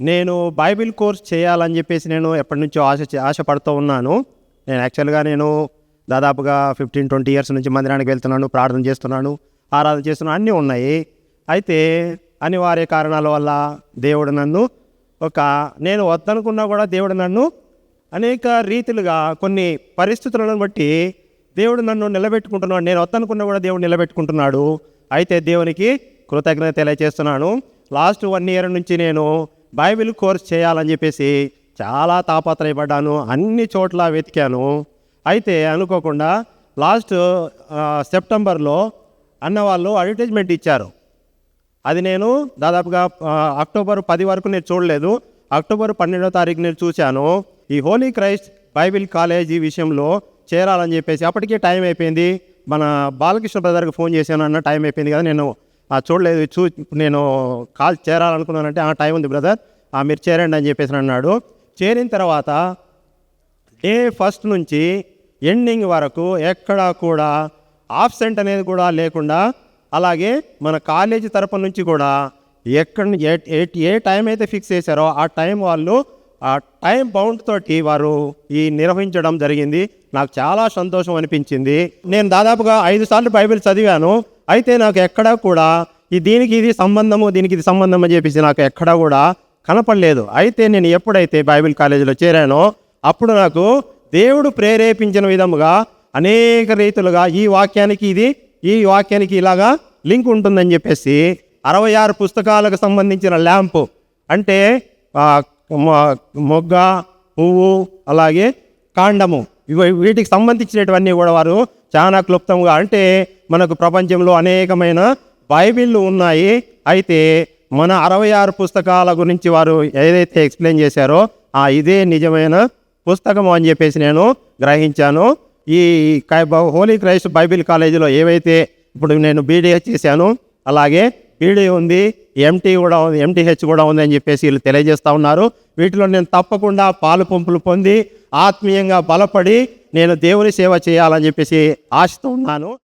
నేను Bible course చేయాలని చెప్పేసి నేను ఎప్పటి నుంచో ఆశ ఆశపడుతూ ఉన్నాను. నేను యాక్చువల్గా నేను దాదాపుగా ఫిఫ్టీన్ ట్వంటీ ఇయర్స్ నుంచి మందిరానికి వెళ్తున్నాను ప్రార్థన చేస్తున్నాను ఆరాధన చేస్తున్నాను అన్నీ ఉన్నాయి. అయితే అనివార్య కారణాల వల్ల దేవుడు నన్ను ఒక నేను వద్దనుకున్నా కూడా దేవుడు నన్ను అనేక రీతిలుగా కొన్ని పరిస్థితులను బట్టి దేవుడు నన్ను నిలబెట్టుకుంటున్నాడు. నేను వద్దనుకున్నా కూడా దేవుడు నిలబెట్టుకుంటున్నాడు. అయితే దేవునికి కృతజ్ఞత తెలియజేస్తున్నాను లాస్ట్ వన్ ఇయర్ నుంచి నేను బైబిల్ కోర్స్ చేయాలని చెప్పేసి చాలా తాపత్రయపడ్డాను అన్ని చోట్ల వెతికాను. అయితే అనుకోకుండా లాస్ట్ సెప్టెంబర్లో అన్న వాళ్ళు అడ్వర్టైజ్మెంట్ ఇచ్చారు. అది నేను దాదాపుగా అక్టోబర్ పది వరకు నేను చూడలేదు. అక్టోబర్ పన్నెండో తారీఖు నేను చూశాను. ఈ హోలీ క్రైస్ట్ బైబిల్ కాలేజ్ ఈ విషయంలో చేరాలని చెప్పేసి అప్పటికే టైం అయిపోయింది. మన బాలకృష్ణ బ్రదర్కి ఫోన్ చేశాను అన్న టైం అయిపోయింది కదా నేను చూడలేదు. చూ నేను కాల్ చేరాలనుకున్నానంటే ఆ టైం ఉంది బ్రదర్. ఆ, మీరు చేరండి అని చెప్పేసి అన్నాడు. చేరిన తర్వాత డే ఫస్ట్ నుంచి ఎండింగ్ వరకు ఎక్కడా కూడా ఆబ్సెంట్ అనేది కూడా లేకుండా అలాగే మన కాలేజీ తరపు నుంచి కూడా ఎక్కడ ఏ- ఏ టైం అయితే ఫిక్స్ చేశారో ఆ టైం వాళ్ళు ఆ టైం బౌండ్ తోటి వారు ఈ నిర్వహించడం జరిగింది. నాకు చాలా సంతోషం అనిపించింది. నేను దాదాపుగా ఐదు సార్లు బైబిల్ చదివాను. అయితే నాకు ఎక్కడా కూడా ఈ దీనికి ఇది సంబంధము దీనికి ఇది సంబంధం అని చెప్పేసి నాకు ఎక్కడా కూడా కనపడలేదు. అయితే నేను ఎప్పుడైతే బైబిల్ కాలేజీలో చేరానో అప్పుడు నాకు దేవుడు ప్రేరేపించిన విధముగా అనేక రీతులుగా ఈ వాక్యానికి ఇది ఈ వాక్యానికి ఇలాగా లింక్ ఉంటుందని చెప్పేసి అరవై ఆరు పుస్తకాలకు సంబంధించిన ల్యాంపు అంటే మొగ్గ పువ్వు అలాగే కాండము ఇవి వీటికి సంబంధించినటువన్నీ కూడా వారు చాలా క్లుప్తంగా అంటే మనకు ప్రపంచంలో అనేకమైన బైబిళ్ళు ఉన్నాయి. అయితే మన అరవై ఆరు పుస్తకాల గురించి వారు ఏదైతే ఎక్స్ప్లెయిన్ చేశారో ఆ ఇదే నిజమైన పుస్తకము అని చెప్పేసి నేను గ్రహించాను. ఈ హోలీ క్రైస్ట్ బైబిల్ కాలేజీలో ఏవైతే ఇప్పుడు నేను బీడీహెచ్ చేశాను అలాగే బీడీ ఉంది ఎంటీ కూడా ఉంది ఎంటీహెచ్ కూడా ఉంది అని చెప్పేసి వీళ్ళు తెలియజేస్తూ ఉన్నారు. వీటిలో నేను తప్పకుండా పాలు పంపులు పొంది ఆత్మీయంగా బలపడి నేను దేవుని సేవ చేయాలని చెప్పేసి ఆశతో ఉన్నాను.